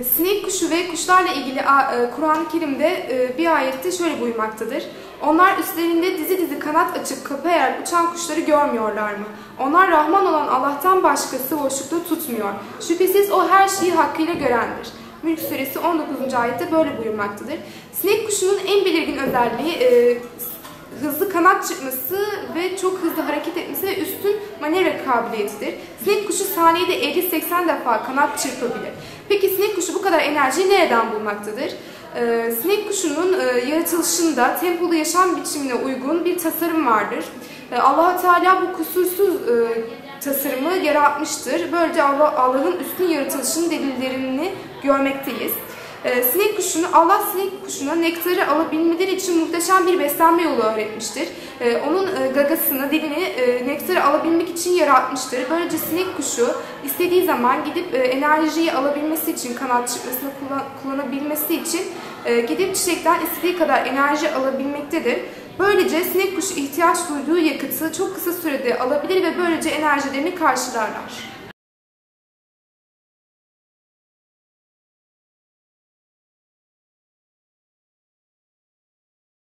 E, Sinek kuşu ve kuşlarla ilgili e, Kur'an-ı Kerim'de e, bir ayette şöyle buyurmaktadır. Onlar üstlerinde dizi dizi kanat açıp kapayarak uçan kuşları görmüyorlar mı? Onlar Rahman olan Allah'tan başkası boşlukta tutmuyor. Şüphesiz o her şeyi hakkıyla görendir. Mülk suresi 19. ayette böyle buyurmaktadır. Sinek kuşunun en belirgin özelliği e, hızlı kanat çıkması ve çok hızlı hareket etmesi ve üstün manevra kabiliyetidir. Sinek kuşu saniyede 50-80 defa kanat çırpabilir. Peki sinek kuşu bu kadar enerjiyi nereden bulmaktadır? Ee, sinek kuşunun e, yaratılışında tempolu yaşam biçimine uygun bir tasarım vardır. Ee, allah Teala bu kusursuz e, tasarımı yaratmıştır. Böylece Allah- Allah'ın üstün yaratılışının delillerini görmekteyiz. Ee, sinek kuşunu, Allah sinek kuşuna nektarı alabilmeleri için muhteşem bir beslenme yolu öğretmiştir. Ee, onun e, gagasını, dilini e, alabilmek için yaratmıştır. Böylece sinek kuşu istediği zaman gidip e, enerjiyi alabilmesi için, kanat çıkmasını kullan- kullanabilmesi için e, gidip çiçekten istediği kadar enerji alabilmektedir. Böylece sinek kuşu ihtiyaç duyduğu yakıtı çok kısa sürede alabilir ve böylece enerjilerini karşılarlar.